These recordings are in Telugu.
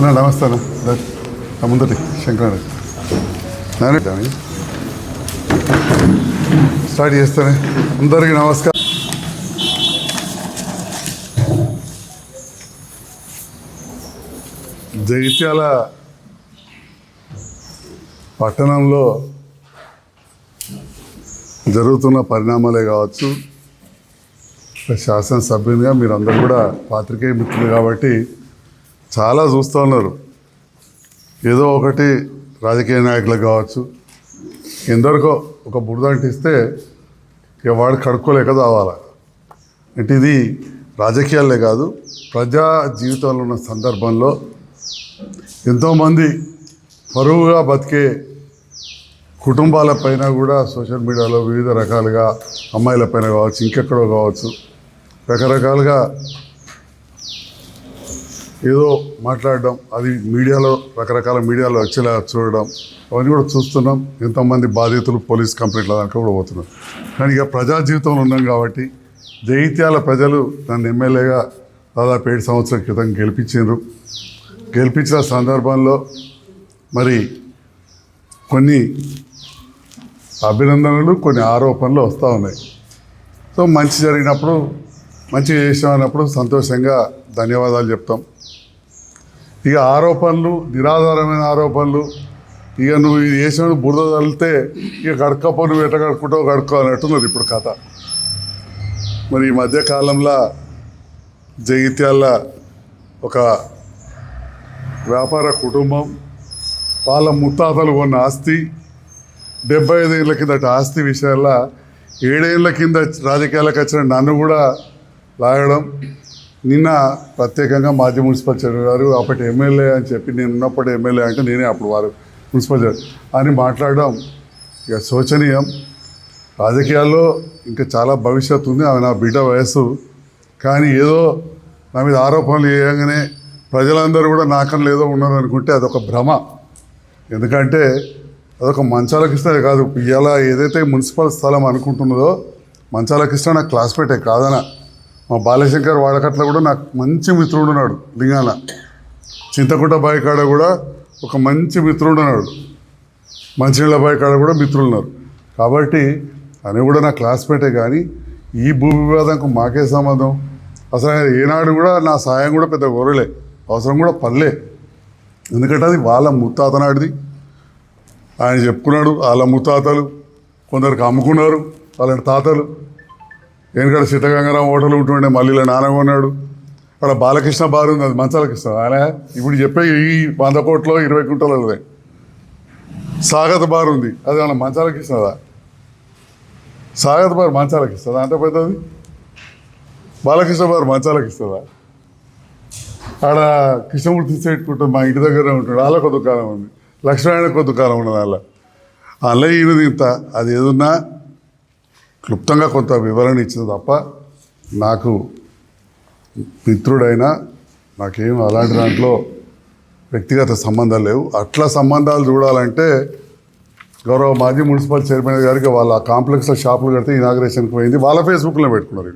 అన్న నమస్తే అన్న. ముందటి శంకర్ స్టార్ట్ చేస్తానే. అందరికీ నమస్కారం. జగిత్యాల పట్టణంలో జరుగుతున్న పరిణామాలే కావచ్చు శాసనసభ్యునిగా మీరు అందరూ కూడా పాత్రికేయ మిత్రులు కాబట్టి చాలా చూస్తూ ఉన్నారు. ఏదో ఒకటి రాజకీయ నాయకులకు కావచ్చు. ఎందరికో ఒక బుడిదంటిస్తే ఇక వాడు కడుక్కోలేక తావాలి అంటే ఇది రాజకీయాలే కాదు ప్రజా జీవితంలో ఉన్న సందర్భంలో ఎంతోమంది పరువుగా బతికే కుటుంబాలపైన కూడా సోషల్ మీడియాలో వివిధ రకాలుగా అమ్మాయిలపైన కావచ్చు ఇంకెక్కడో కావచ్చు రకరకాలుగా ఏదో మాట్లాడడం అది మీడియాలో రకరకాల మీడియాలో వచ్చేలా చూడడం అవన్నీ కూడా చూస్తున్నాం. ఎంతోమంది బాధితులు పోలీస్ కంప్లైంట్ల దాకా కూడా పోతున్నాం కానీ ఇక ప్రజా జీవితంలో ఉన్నాం కాబట్టి జైత్యాల ప్రజలు నన్ను ఎమ్మెల్యేగా దాదాపు ఏడు సంవత్సరాల క్రితం గెలిపించారు గెలిపించిన సందర్భంలో మరి కొన్ని అభినందనలు కొన్ని ఆరోపణలు వస్తూ ఉన్నాయి. సో మంచి జరిగినప్పుడు మంచిగా చేసినప్పుడు సంతోషంగా ధన్యవాదాలు చెప్తాం. ఇక ఆరోపణలు నిరాధారమైన ఆరోపణలు ఇక నువ్వు ఇది చేసిన బురద తగిలితే ఇక గడకపో నువ్వు ఎట్ట గడుపుకుంటావు గడుక్కో అన్నట్టున్నది ఇప్పుడు కథ. మరి ఈ మధ్యకాలంలో జగిత్యాల ఒక వ్యాపార కుటుంబం వాళ్ళ ముత్తాతలు కొన్న ఆస్తి డెబ్బై ఐదు ఏళ్ళ కిందట ఆస్తి విషయాల్లో ఏడేళ్ళ కింద రాజకీయాలకు వచ్చిన నన్ను కూడా లాగడం నిన్న ప్రత్యేకంగా మాజీ మున్సిపల్ చైర్మన్ గారు అప్పటి ఎమ్మెల్యే అని చెప్పి నేను ఉన్నప్పుడు ఎమ్మెల్యే అంటే నేనే అప్పుడు వారు మున్సిపల్ అని మాట్లాడడం ఇక శోచనీయం. రాజకీయాల్లో ఇంకా చాలా భవిష్యత్తు ఉంది ఆమె నా బిడ్డ వయస్సు. కానీ ఏదో నా మీద ఆరోపణలు చేయగానే ప్రజలందరూ కూడా నాకన్నా ఏదో ఉన్నారు అనుకుంటే అదొక భ్రమ. ఎందుకంటే అదొక మంచాల కృష్ణ కాదు ఇలా ఏదైతే మున్సిపల్ స్థలం అనుకుంటున్నదో మంచాల కృష్ణ నా క్లాస్మేటే కాదన? మా బాలశంకర్ వాడకట్ల కూడా నాకు మంచి మిత్రుడు ఉన్నాడు లింగాన చింతకుంట బాయికాడ కూడా ఒక మంచి మిత్రుడు ఉన్నాడు మంచినీళ్ళ బాయికాడ కూడా మిత్రులు ఉన్నారు కాబట్టి అని కూడా నా క్లాస్మేటే కానీ ఈ భూ వివాదంకు మాకే సంబంధం. అసలు ఆయన ఏనాడు కూడా నా సాయం కూడా పెద్ద గొర్రెలే అవసరం కూడా పర్లే ఎందుకంటే అది వాళ్ళ ముత్తాత నాటిది ఆయన చెప్పుకున్నాడు వాళ్ళ ముత్తాతలు కొందరికి అమ్ముకున్నారు వాళ్ళ తాతలు. వెనకడ సీతగంగారాం హోటల్ ఉంటుండే మళ్ళీ నాన్న కొన్నాడు. అక్కడ బాలకృష్ణ బారు ఉంది అది మంచాల కృష్ణ. ఆయన ఇప్పుడు చెప్పే ఈ వంద కోట్లో ఇరవై కుంటలదే సాగత బార్ ఉంది అది మన మంచాలకి ఇస్తుందా సాగత బార్ మంచాలకి ఇస్తుందా అంత పెద్దది బాలకృష్ణ బార్ మంచాలకి ఇస్తుందా ఆడ కృష్ణమూర్తి పెట్టుకుంటుంది మా ఇంటి దగ్గర ఉంటాడు వాళ్ళకు ఒక దుకాణం ఉంది. లక్ష్మీనారాయణ కొద్ది దుకాణం ఉన్నది వాళ్ళ. అలా ఈయనది ఇంత అది ఏదున్నా క్లుప్తంగా కొంత వివరణ ఇచ్చింది తప్ప నాకు మిత్రుడైనా నాకేం అలాంటి దాంట్లో వ్యక్తిగత సంబంధాలు లేవు. అట్లా సంబంధాలు చూడాలంటే గౌరవ మాజీ మున్సిపల్ చైర్మన్ గారికి వాళ్ళ కాంప్లెక్స్లో షాపులు కడితే ఇనాగ్రేషన్కి పోయింది. వాళ్ళ ఫేస్బుక్లో పెట్టుకున్నారు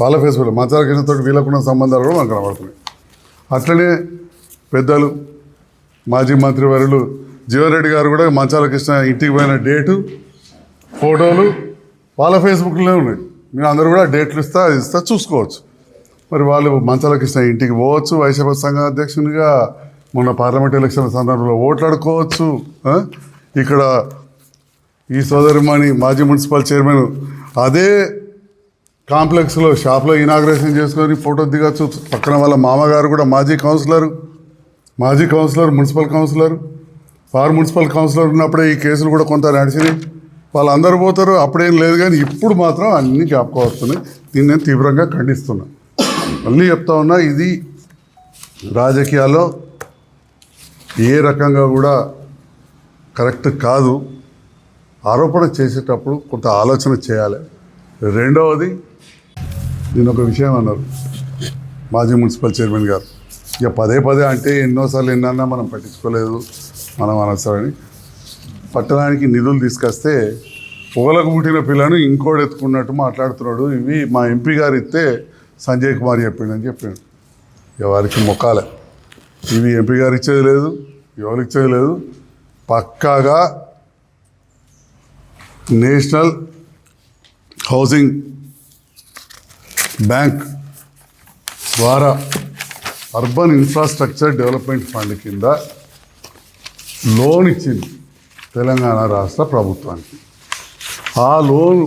వాళ్ళ. ఫేస్బుక్లో మంచాల కృష్ణతో వీళ్ళకున్న సంబంధాలు కూడా మనకు కనబడుతున్నాయి. అట్లనే పెద్దలు మాజీ మంత్రివర్యులు జీవన్ రెడ్డి గారు కూడా మంచాల కృష్ణ ఇంటికి పోయిన డేటు ఫోటోలు వాళ్ళ ఫేస్బుక్లోనే ఉన్నాయి. మీరు అందరూ కూడా డేట్లు ఇస్తా అది ఇస్తా చూసుకోవచ్చు. మరి వాళ్ళు మంచాల కృష్ణ ఇంటికి పోవచ్చు వైసీపీ సంఘ అధ్యక్షునిగా మొన్న పార్లమెంట్ ఎలక్షన్ సందర్భంలో ఓట్లాడుకోవచ్చు ఇక్కడ ఈ సోదరిమణి మాజీ మున్సిపల్ చైర్మన్ అదే కాంప్లెక్స్లో షాప్లో ఇనాగ్రేషన్ చేసుకొని ఫోటో దిగచ్చు పక్కన వాళ్ళ మామగారు కూడా మాజీ కౌన్సిలర్ మాజీ కౌన్సిలర్ మున్సిపల్ కౌన్సిలర్. ఫార్ మున్సిపల్ కౌన్సిలర్ ఉన్నప్పుడే ఈ కేసులు కూడా కొంత నడిచినాయి. వాళ్ళందరూ పోతారు అప్పుడేం లేదు కానీ ఇప్పుడు మాత్రం అన్ని జ్ఞాపకం వస్తున్నాయి. దీన్ని నేను తీవ్రంగా ఖండిస్తున్నా. మళ్ళీ చెప్తా ఉన్నా ఇది రాజకీయాల్లో ఏ రకంగా కూడా కరెక్ట్ కాదు. ఆరోపణ చేసేటప్పుడు కొంత ఆలోచన చేయాలి. రెండవది నేను ఒక విషయం అన్నారు మాజీ మున్సిపల్ చైర్మన్ గారు. ఇక పదే పదే అంటే ఎన్నోసార్లు ఎన్నన్నా మనం పట్టించుకోలేదు మనం అనవసరని పట్టణానికి నిధులు తీసుకొస్తే పొగలకు పుట్టిన పిల్లను ఇంకోటి ఎత్తుకున్నట్టు మాట్లాడుతున్నాడు. ఇవి మా ఎంపీ గారు ఇస్తే సంజయ్ కుమార్ చెప్పిండని చెప్పాడు. ఎవరికి వారికి మొక్కాలే. ఇవి ఎంపీ గారు ఇచ్చేది లేదు ఎవరికి ఇచ్చేది లేదు. పక్కాగా నేషనల్ హౌసింగ్ బ్యాంక్ ద్వారా అర్బన్ ఇన్ఫ్రాస్ట్రక్చర్ డెవలప్మెంట్ ఫండ్ కింద లోన్ ఇచ్చింది. తెలంగాణ రాష్ట్ర ప్రభుత్వానికి. ఆ లోన్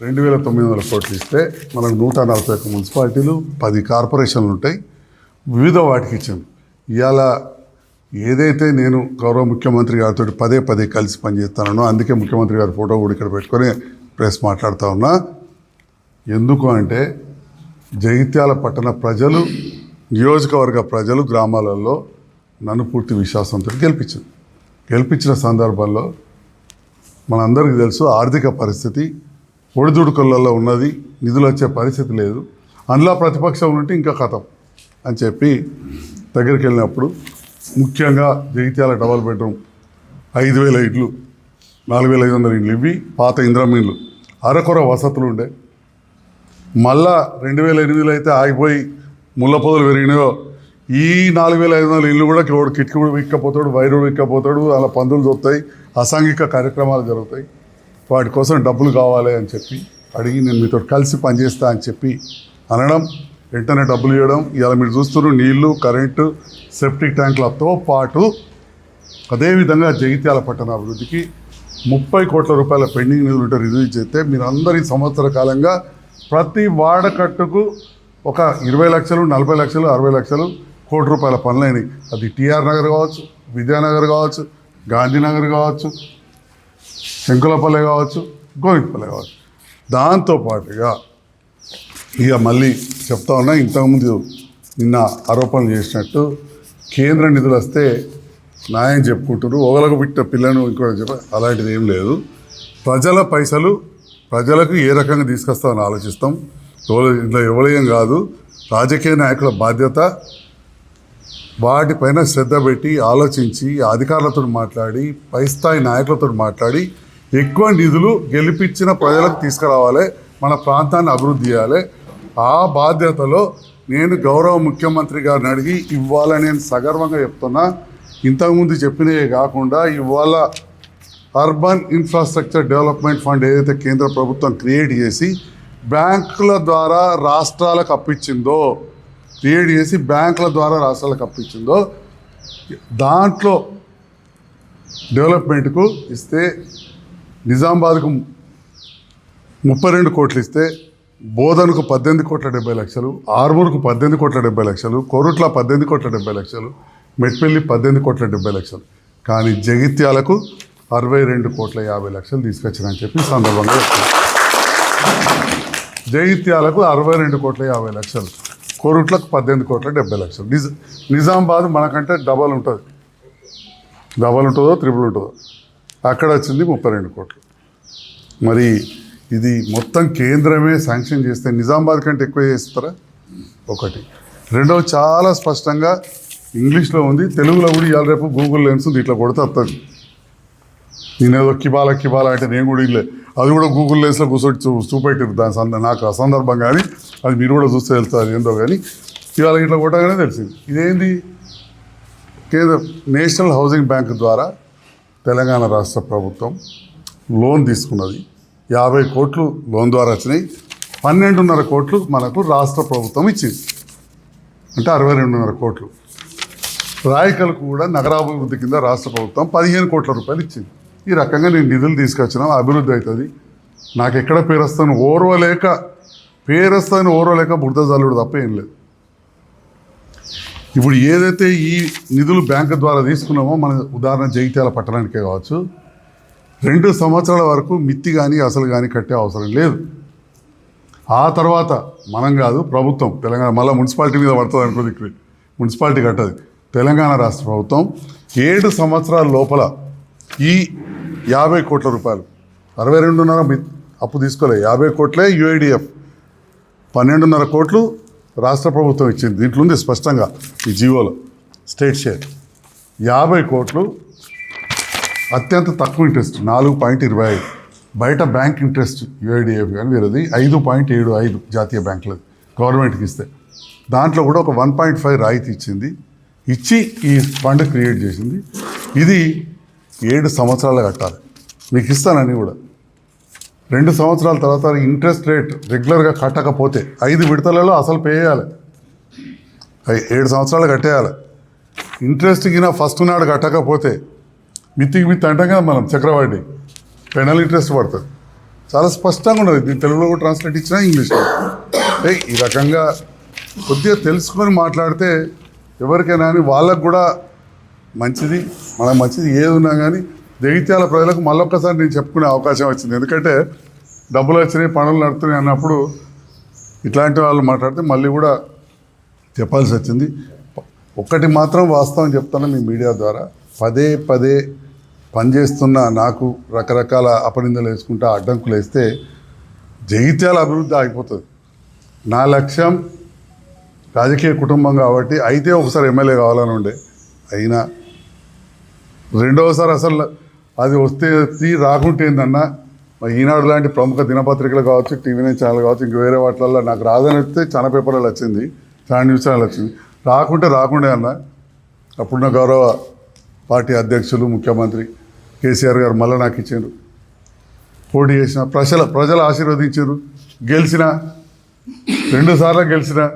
రెండు వేల తొమ్మిది వందల కోట్లు ఇస్తే మనకు నూట నలభై ఒక్క మున్సిపాలిటీలు పది కార్పొరేషన్లు ఉంటాయి. వివిధ వాటికి ఇచ్చాం. ఇవాళ ఏదైతే నేను గౌరవ ముఖ్యమంత్రి గారితో పదే పదే కలిసి పనిచేస్తానో అందుకే ముఖ్యమంత్రి గారి ఫోటో కూడా ఇక్కడ పెట్టుకొని ప్రెస్ మాట్లాడుతూ ఉన్నా. ఎందుకు అంటే జగిత్యాల పట్టణ ప్రజలు నియోజకవర్గ ప్రజలు గ్రామాలలో నన్ను పూర్తి విశ్వాసంతో గెలిపించింది గెలిపించిన సందర్భంలో మనందరికీ తెలుసు ఆర్థిక పరిస్థితి ఒడిదుడుకులలో ఉన్నది నిధులు వచ్చే పరిస్థితి లేదు. అందులో ప్రతిపక్షం ఉంటే ఇంకా కథం అని చెప్పి దగ్గరికి వెళ్ళినప్పుడు ముఖ్యంగా జగిత్యాల డబల్ బెడ్రూమ్ ఐదు వేల ఇళ్ళు నాలుగు వేల ఐదు వందల ఇండ్లు ఇవి పాత ఇంద్రమీన్లు అరకొర వసతులు ఉండే. మళ్ళా రెండు వేల ఎనిమిదిలో అయితే ఆగిపోయి ముళ్ళ పొదలు పెరిగినాయో ఈ నాలుగు వేల ఐదు వందల ఇల్లు కూడా ఎవడు కిటికీ కూడా విక్కపోతాడు వైరుడు విక్కపోతాడు అలా పందులు దొరుకుతాయి అసాంఘిక కార్యక్రమాలు జరుగుతాయి. వాటి కోసం డబ్బులు కావాలి అని చెప్పి అడిగి నేను మీతో కలిసి పనిచేస్తా అని చెప్పి అనడం వెంటనే డబ్బులు ఇవ్వడం ఇలా మీరు చూస్తున్నారు నీళ్ళు కరెంటు సెప్టిక్ ట్యాంకులతో పాటు అదేవిధంగా జగిత్యాల పట్టణ అభివృద్ధికి ముప్పై కోట్ల రూపాయల పెండింగ్ నిధులు ఉంటే రిలీజ్ చేస్తే మీరు అందరి సంవత్సర కాలంగా ప్రతి వాడకట్టుకు ఒక ఇరవై లక్షలు నలభై లక్షలు అరవై లక్షలు కోటి రూపాయల పనులైనవి. అది టీఆర్ నగర్ కావచ్చు విద్యానగర్ కావచ్చు గాంధీనగర్ కావచ్చు శంకులపల్లె కావచ్చు గోవిందపల్లె కావచ్చు. దాంతోపాటుగా ఇక మళ్ళీ చెప్తా ఉన్నా ఇంతకుముందు నిన్న ఆరోపణలు చేసినట్టు కేంద్ర నిధులు వస్తే న్యాయం చెప్పుకుంటారు ఒకలకు పెట్టిన పిల్లను ఇంకోటి చెప్ప అలాంటిది ఏం లేదు. ప్రజల పైసలు ప్రజలకు ఏ రకంగా తీసుకొస్తామని ఆలోచిస్తాం. ఎవరు ఇంట్లో ఎవరేం కాదు. రాజకీయ నాయకుల బాధ్యత వాటిపైన శ్రద్ధ పెట్టి ఆలోచించి అధికారులతో మాట్లాడి పై స్థాయి నాయకులతో మాట్లాడి ఎక్కువ నిధులు గెలిపించిన ప్రజలకు తీసుకురావాలి మన ప్రాంతాన్ని అభివృద్ధి చేయాలి. ఆ బాధ్యతలో నేను గౌరవ ముఖ్యమంత్రి గారిని అడిగి ఇవాళ నేను సగర్వంగా చెప్తున్నా. ఇంతకుముందు చెప్పినవే కాకుండా ఇవాళ అర్బన్ ఇన్ఫ్రాస్ట్రక్చర్ డెవలప్మెంట్ ఫండ్ ఏదైతే కేంద్ర ప్రభుత్వం క్రియేట్ చేసి బ్యాంకుల ద్వారా రాష్ట్రాలకు అప్పించిందో క్రియేట్ చేసి బ్యాంకుల ద్వారా రాష్ట్రాలకు అప్పించిందో దాంట్లో డెవలప్మెంట్కు ఇస్తే నిజామాబాద్కు ముప్పై రెండు కోట్లు ఇస్తే బోధనకు పద్దెనిమిది కోట్ల డెబ్బై లక్షలు ఆర్మూర్కు పద్దెనిమిది కోట్ల డెబ్బై లక్షలు కోరుట్ల పద్దెనిమిది కోట్ల డెబ్బై లక్షలు మెట్పల్లి పద్దెనిమిది కోట్ల డెబ్బై లక్షలు. కానీ జగిత్యాలకు అరవై రెండు కోట్ల యాభై లక్షలు తీసుకొచ్చారని చెప్పి సందర్భంగా జగిత్యాలకు అరవై రెండు కోట్ల యాభై లక్షలు. కోరుట్లకు పద్దెనిమిది కోట్ల డెబ్బై లక్షలు. నిజ నిజామాబాద్ మనకంటే డబల్ ఉంటుంది. డబల్ ఉంటుందో త్రిబుల్ ఉంటుందో. అక్కడ వచ్చింది ముప్పై రెండు కోట్లు. మరి ఇది మొత్తం కేంద్రమే శాంక్షన్ చేస్తే నిజామాబాద్ కంటే ఎక్కువ చేస్తారా? ఒకటి. రెండవ చాలా స్పష్టంగా ఇంగ్లీష్లో ఉంది తెలుగులో కూడా ఇవాళ రేపు గూగుల్ లెన్స్ ఉంది ఇట్లా కొడితే వస్తుంది నేనేదో కిబాల కిబాల అంటే నేను కూడా ఇల్లే. అది కూడా గూగుల్ లెన్స్లో కూర్చొని చూ చూపెట్టారు దాని సంద నాకు సందర్భం కానీ అది మీరు కూడా చూస్తే వెళ్తారు ఏందో కానీ ఇవాళ ఇట్లా కొట్టగానే తెలిసింది. ఇదేంది? కేంద్ర నేషనల్ హౌసింగ్ బ్యాంక్ ద్వారా తెలంగాణ రాష్ట్ర ప్రభుత్వం లోన్ తీసుకున్నది. యాభై కోట్లు లోన్ ద్వారా వచ్చినాయి. పన్నెండున్నర కోట్లు మనకు రాష్ట్ర ప్రభుత్వం ఇచ్చింది. అంటే అరవై రెండున్నర కోట్లు. రాయకలకు కూడా నగరాభివృద్ధి కింద రాష్ట్ర ప్రభుత్వం పదిహేను కోట్ల రూపాయలు ఇచ్చింది. ఈ రకంగా నేను నిధులు తీసుకొచ్చినా అభివృద్ధి అవుతుంది. నాకు ఎక్కడ పేరస్తాను ఓర్వలేక పేరస్తాను ఓర్వలేక బురద జల్లుడు తప్ప ఏం లేదు. ఇప్పుడు ఏదైతే ఈ నిధులు బ్యాంకు ద్వారా తీసుకున్నామో మన ఉదాహరణ జగిత్యాల పట్టణానికే కావచ్చు రెండు సంవత్సరాల వరకు మిత్తి కానీ అసలు కానీ కట్టే అవసరం లేదు. ఆ తర్వాత మనం కాదు ప్రభుత్వం తెలంగాణ మళ్ళీ మున్సిపాలిటీ మీద పడుతుంది అనుకోది ఇక్కడ మున్సిపాలిటీ కట్టదు. తెలంగాణ రాష్ట్ర ప్రభుత్వం ఏడు సంవత్సరాల లోపల ఈ యాభై కోట్ల రూపాయలు. అరవై రెండున్నర అప్పు తీసుకోలే. యాభై కోట్లే యుఐడిఎఫ్. పన్నెండున్నర కోట్లు రాష్ట్ర ప్రభుత్వం ఇచ్చింది. దీంట్లో ఉంది స్పష్టంగా ఈ జీవోలో. State share. యాభై కోట్లు అత్యంత తక్కువ ఇంట్రెస్ట్. నాలుగు పాయింట్ ఇరవై ఐదు. బయట బ్యాంక్ ఇంట్రెస్ట్ యుఐడిఎఫ్ కానీ వేరేది ఐదు పాయింట్ ఏడు ఐదు జాతీయ బ్యాంకులది. గవర్నమెంట్కి ఇస్తే. దాంట్లో కూడా ఒక వన్ పాయింట్ ఫైవ్ రాయితీ ఇచ్చింది. ఇచ్చి ఈ ఫండ్ క్రియేట్ చేసింది. ఇది ఏడు సంవత్సరాలు కట్టాలి. మీకు ఇస్తానని కూడా. రెండు సంవత్సరాల తర్వాత ఇంట్రెస్ట్ రేట్ రెగ్యులర్గా కట్టకపోతే ఐదు విడతలలో అసలు పే చేయాలి. ఏడు సంవత్సరాలు కట్టేయాలి. ఇంట్రెస్ట్ కింద ఫస్ట్ నాడు కట్టకపోతే మిత్తికి మిత్తి అంటాం కదా మనం చక్రవాడి పెనల్ ఇంట్రెస్ట్ పడుతుంది. చాలా స్పష్టంగా ఉన్నది. దీన్ని తెలుగులో కూడా ట్రాన్స్లేట్ ఇచ్చినా ఇంగ్లీష్లో. ఈ రకంగా కొద్దిగా తెలుసుకొని మాట్లాడితే ఎవరికైనా కానీ వాళ్ళకు కూడా మంచిది మన మంచిది ఏది ఉన్నా కానీ జగిత్యాల ప్రజలకు మళ్ళొక్కసారి నేను చెప్పుకునే అవకాశం వచ్చింది. ఎందుకంటే డబ్బులు వచ్చినాయి పనులు నడుతున్నాయి అన్నప్పుడు ఇట్లాంటి వాళ్ళు మాట్లాడితే మళ్ళీ కూడా చెప్పాల్సి వచ్చింది. ఒక్కటి మాత్రం వాస్తవం చెప్తాను మీ మీడియా ద్వారా. పదే పదే పనిచేస్తున్న నాకు రకరకాల అపనిందలు వేసుకుంటా అడ్డంకులు వేస్తే జగిత్యాల అభివృద్ధి ఆగిపోతుంది. నా లక్ష్యం రాజకీయ కుటుంబం కాబట్టి అయితే ఒకసారి ఎమ్మెల్యే కావాలని ఉండే. అయినా రెండవసారి అసలు అది వస్తే రాకుంటే ఏందన్నా? మరి ఈనాడు లాంటి ప్రముఖ దినపత్రికలు కావచ్చు టీవీ నైన్ ఛానల్ కావచ్చు ఇంక వేరే వాటిల్లో నాకు రాదని వస్తే చాలా పేపర్లలో వచ్చింది చాలా న్యూస్ ఛానల్ వచ్చింది. రాకుంటే రాకుండే అన్న. అప్పుడున్న గౌరవ పార్టీ అధ్యక్షులు ముఖ్యమంత్రి కేసీఆర్ గారు మళ్ళీ నాకు ఇచ్చారు. పోటీ చేసిన ప్రజల ప్రజలు ఆశీర్వదించారు. గెలిచిన రెండుసార్లు గెలిచిన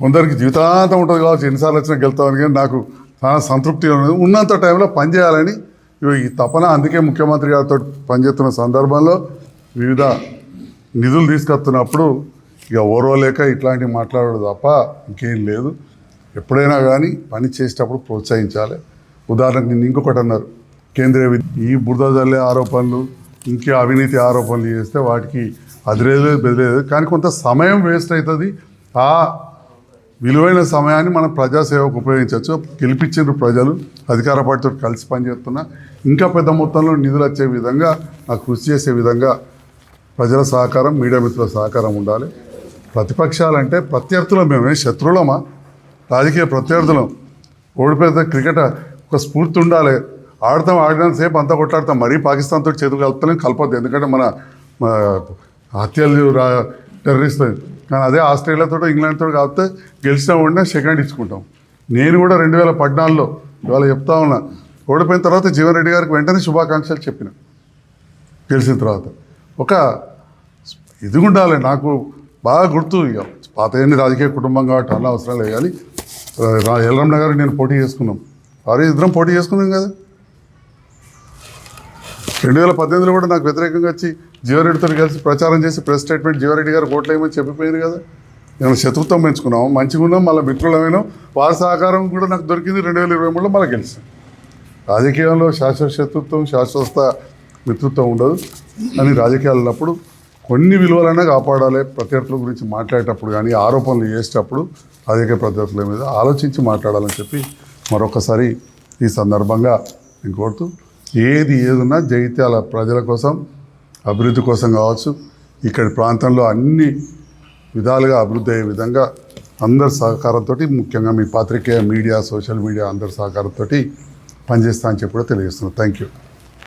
కొందరికి జీవితాంతం ఉంటుంది కావచ్చు ఎన్నిసార్లు వచ్చినా గెలుతామని కానీ నాకు చాలా సంతృప్తిగా ఉన్నది. ఉన్నంత టైంలో పనిచేయాలని ఇగో ఈ తపన అందుకే ముఖ్యమంత్రి గారితో పనిచేస్తున్న సందర్భంలో వివిధ నిధులు తీసుకొస్తున్నప్పుడు ఇక ఓర్వలేక ఇట్లాంటివి మాట్లాడదు తప్ప ఇంకేం లేదు. ఎప్పుడైనా కానీ పని చేసేటప్పుడు ప్రోత్సహించాలి. ఉదాహరణకు నేను ఇంకొకటి అన్నారు. కేంద్రీయ ఈ బురద జల్లే ఆరోపణలు ఇంకే అవినీతి ఆరోపణలు చేస్తే వాటికి అదిలేదు బెదిలేదు కానీ కొంత సమయం వేస్ట్ అవుతుంది. ఆ విలువైన సమయాన్ని మనం ప్రజాసేవకు ఉపయోగించవచ్చు. గెలిపించారు ప్రజలు అధికార పార్టీతో కలిసి పనిచేస్తున్నా ఇంకా పెద్ద మొత్తంలో నిధులు వచ్చే విధంగా నాకు కృషి చేసే విధంగా ప్రజల సహకారం మీడియా మిత్రుల సహకారం ఉండాలి. ప్రతిపక్షాలంటే ప్రత్యర్థులం మేమే శత్రువులమా? రాజకీయ ప్రత్యర్థులం. ఓడిపోతే క్రికెట్ ఒక స్ఫూర్తి ఉండాలి. ఆడతాం ఆడినంత సేపు అంతా కొట్లాడతాం. మరీ పాకిస్తాన్తో చేతులు కలుపుతలేం కలపద్దు. ఎందుకంటే మన హత్యలు టెర్రరిస్ట్ కానీ అదే ఆస్ట్రేలియాతో ఇంగ్లాండ్తో కాకపోతే గెలిచిన ఉండే సెకండ్ ఇచ్చుకుంటాం. నేను కూడా రెండు వేల పద్నాలుగులో ఇవాళ చెప్తా ఉన్నా ఓడిపోయిన తర్వాత జీవన్ రెడ్డి గారికి వెంటనే శుభాకాంక్షలు చెప్పిన. గెలిచిన తర్వాత. ఒక ఇది ఉండాలి నాకు బాగా గుర్తు ఇక. పాత ఏంటి రాజకీయ కుటుంబం కాబట్టి అన్న అవసరం లేదు కానీ రా- ఎల్రమ్మ గారు నేను పోటీ చేసుకున్నాం. వారి ఇద్దరం పోటీ చేసుకున్నాం కదా. రెండు వేల పద్దెనిమిదిలో కూడా నాకు వ్యతిరేకంగా వచ్చి జీవారెడ్డితో కలిసి ప్రచారం చేసి ప్రెస్ స్టేట్మెంట్ జీవారెడ్డి గారు ఓట్లు చెప్పిపోయారు కదా? నేను శత్రుత్వం పెంచుకున్నాం మంచిగా ఉన్నాం మళ్ళీ మిత్రులమైన? వారి సహకారం కూడా నాకు దొరికింది రెండు వేల ఇరవై మూడులో మళ్ళీ గెలిచాం. రాజకీయంలో శాశ్వత శత్రుత్వం శాశ్వత మిత్రుత్వం ఉండదు. అని రాజకీయాలు ఉన్నప్పుడు కొన్ని విలువలైనా కాపాడాలి. ప్రత్యర్థుల గురించి మాట్లాడేటప్పుడు కానీ ఆరోపణలు చేసేటప్పుడు రాజకీయ ప్రత్యర్థుల మీద ఆలోచించి మాట్లాడాలని చెప్పి మరొకసారి ఈ సందర్భంగా నేను కోరుతూ ఏది ఏదున్నా జగిత్యాల ప్రజల కోసం అభివృద్ధి కోసం కావచ్చు ఇక్కడ ప్రాంతంలో అన్ని విధాలుగా అభివృద్ధి అయ్యే విధంగా అందరి సహకారంతో ముఖ్యంగా మీ పాత్రికేయ మీడియా సోషల్ మీడియా అందరి సహకారంతో పనిచేస్తా అని చెప్పి కూడా తెలియజేస్తున్నాను. Thank you